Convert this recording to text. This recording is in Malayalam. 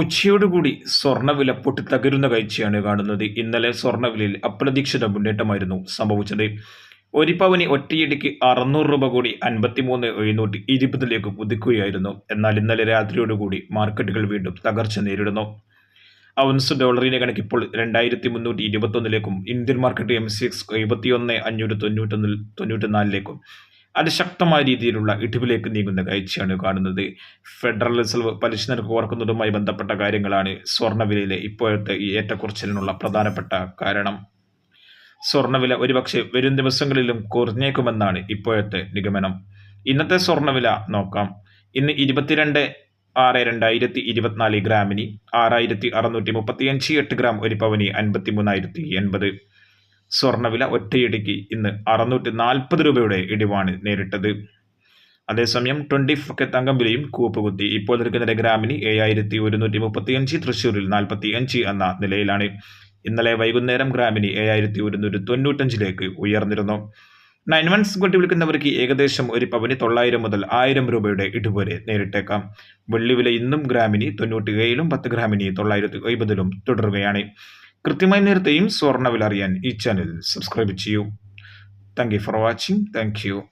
ഉച്ചയോടുകൂടി സ്വർണവില പൊട്ടിത്തകരുന്ന കാഴ്ചയാണ് കാണുന്നത്. ഇന്നലെ സ്വർണവിലയിൽ അപ്രതീക്ഷിത മുന്നേറ്റമായിരുന്നു സംഭവിച്ചത്. ഒരു പവന് ഒറ്റയിടിക്ക് അറുന്നൂറ് രൂപ കൂടി അൻപത്തിമൂന്ന് എഴുന്നൂറ്റി ഇരുപതിലേക്ക് പുതുക്കുകയായിരുന്നു എന്നാൽ ഇന്നലെ രാത്രിയോടുകൂടി മാർക്കറ്റുകൾ വീണ്ടും തകർച്ച നേരിടുന്നു. ഔൺസ് ഡോളറിനെ കണക്ക് ഇപ്പോൾ രണ്ടായിരത്തി മുന്നൂറ്റി ഇരുപത്തൊന്നിലേക്കും Indian market M C X എഴുപത്തിയൊന്ന് അഞ്ഞൂറ്റി തൊണ്ണൂറ്റൊന്നിൽ തൊണ്ണൂറ്റിനാലിലേക്കും അതിശക്തമായ രീതിയിലുള്ള ഇടിവിലേക്ക് നീങ്ങുന്ന കാഴ്ചയാണ് കാണുന്നത്. ഫെഡറൽ റിസർവ് പലിശ നിരക്ക് കുറക്കുന്നതുമായി ബന്ധപ്പെട്ട കാര്യങ്ങളാണ് സ്വർണവിലയിലെ ഇപ്പോഴത്തെ ഈ ഏറ്റക്കുറച്ചിലിനുള്ള പ്രധാനപ്പെട്ട കാരണം. സ്വർണവില ഒരുപക്ഷെ വരും ദിവസങ്ങളിലും കുറഞ്ഞേക്കുമെന്നാണ് ഇപ്പോഴത്തെ നിഗമനം. ഇന്നത്തെ സ്വർണവില നോക്കാം. ഇന്ന് ഇരുപത്തിരണ്ട് ആറ് രണ്ടായിരത്തി ഇരുപത്തിനാല് ഗ്രാമിന് ആറായിരത്തി അറുന്നൂറ്റി മുപ്പത്തിയഞ്ച് എട്ട് ഗ്രാം ഒരു പവന് അൻപത്തി മൂന്നായിരത്തി എൺപത് സ്വർണവില ഒറ്റയിടിക്ക് ഇന്ന് അറുന്നൂറ്റി നാൽപ്പത് രൂപയുടെ ഇടിവാണ് നേരിട്ടത്. അതേസമയം ട്വന്റി ഫക്കെ തങ്കം വിലയും കൂപ്പുകുത്തി ഇപ്പോൾ നിൽക്കുന്ന ഗ്രാമിന് ഏഴായിരത്തി ഒരുന്നൂറ്റി മുപ്പത്തി അഞ്ച് തൃശ്ശൂരിൽ നാൽപ്പത്തി അഞ്ച് എന്ന നിലയിലാണ്. ഇന്നലെ വൈകുന്നേരം ഗ്രാമിന് ഏഴായിരത്തി ഒരുന്നൂറ്റി തൊണ്ണൂറ്റഞ്ചിലേക്ക് ഉയർന്നിരുന്നു. നയൻ വൺ സ്കൂട്ടി വിൽക്കുന്നവർക്ക് ഏകദേശം ഒരു പവന് തൊള്ളായിരം മുതൽ ആയിരം രൂപയുടെ ഇടിവരെ നേരിട്ടേക്കാം. വെള്ളി വില ഇന്നും ഗ്രാമിന് തൊണ്ണൂറ്റി ഏഴിലും പത്ത് ഗ്രാമിന് തൊള്ളായിരത്തി എഴുപതിലും തുടരുകയാണ്. കൃത്യമായ നേരത്തെയും സ്വർണവില അറിയാൻ ഈ ചാനൽ സബ്സ്ക്രൈബ് ചെയ്യൂ. Thank you for watching thank you